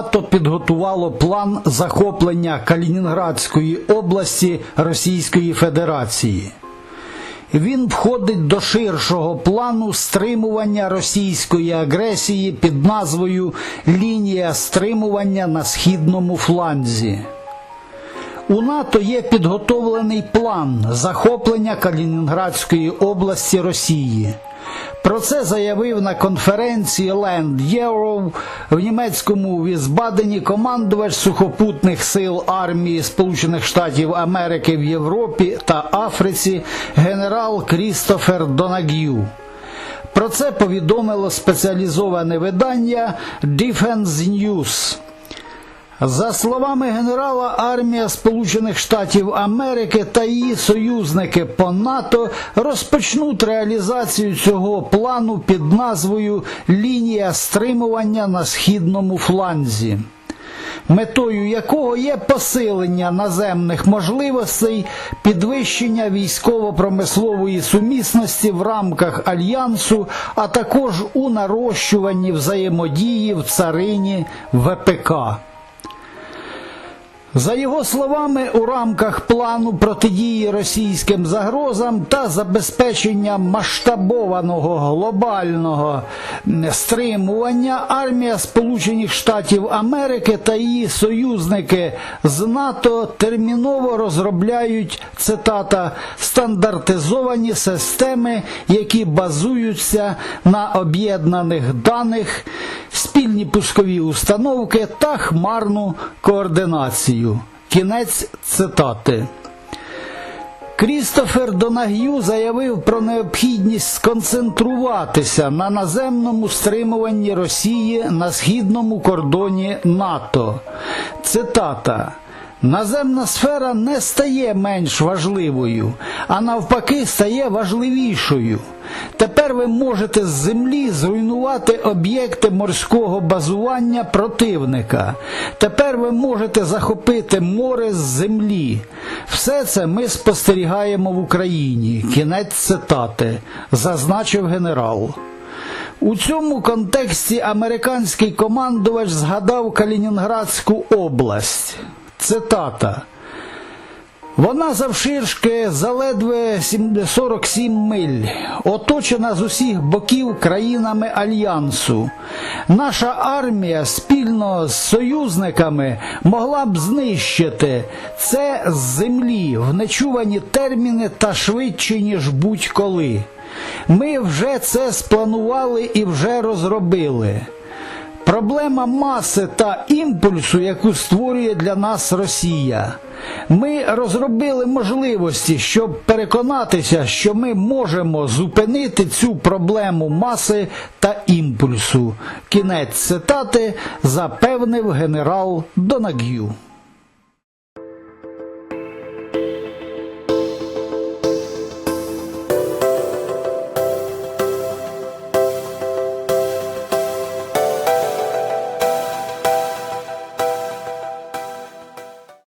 НАТО підготувало план захоплення Калінінградської області Російської Федерації. Він входить до ширшого плану стримування російської агресії під назвою Лінія стримування на східному фланзі. У НАТО є підготовлений план захоплення Калінінградської області Росії. Про це заявив на конференції Land Євров в німецькому Візбадені командувач сухопутних сил армії Сполучених Штатів Америки в Європі та Африці генерал Крістофер Донаг'ю. Про це повідомило спеціалізоване видання Defense News. За словами генерала, армія Сполучених Штатів Америки та її союзники по НАТО розпочнуть реалізацію цього плану під назвою Лінія стримування на східному фланзі. Метою якого є посилення наземних можливостей, підвищення військово-промислової сумісності в рамках альянсу, а також у нарощуванні взаємодії в царині ВПК. За його словами, у рамках плану протидії російським загрозам та забезпечення масштабованого глобального стримування армія Сполучених Штатів Америки та її союзники з НАТО терміново розробляють цитата стандартизовані системи, які базуються на об'єднаних даних, спільні пускові установки та хмарну координацію. Кінець цитати. Крістофер Донаг'ю заявив про необхідність сконцентруватися на наземному стримуванні Росії на східному кордоні НАТО. Цитата. Наземна сфера не стає менш важливою, а навпаки стає важливішою. Тепер ви можете з землі зруйнувати об'єкти морського базування противника. Тепер ви можете захопити море з землі. Все це ми спостерігаємо в Україні. Кінець цитати, зазначив генерал. У цьому контексті американський командувач згадав Калінінградську область. Цитата. Вона завширшки заледве 47 миль, оточена з усіх боків країнами альянсу. Наша армія спільно з союзниками могла б знищити це з землі в нечувані терміни та швидше, ніж будь-коли. Ми вже це спланували і вже розробили. Проблема маси та імпульсу, яку створює для нас Росія. Ми розробили можливості, щоб переконатися, що ми можемо зупинити цю проблему маси та імпульсу. Кінець цитати запевнив генерал Донаг'ю.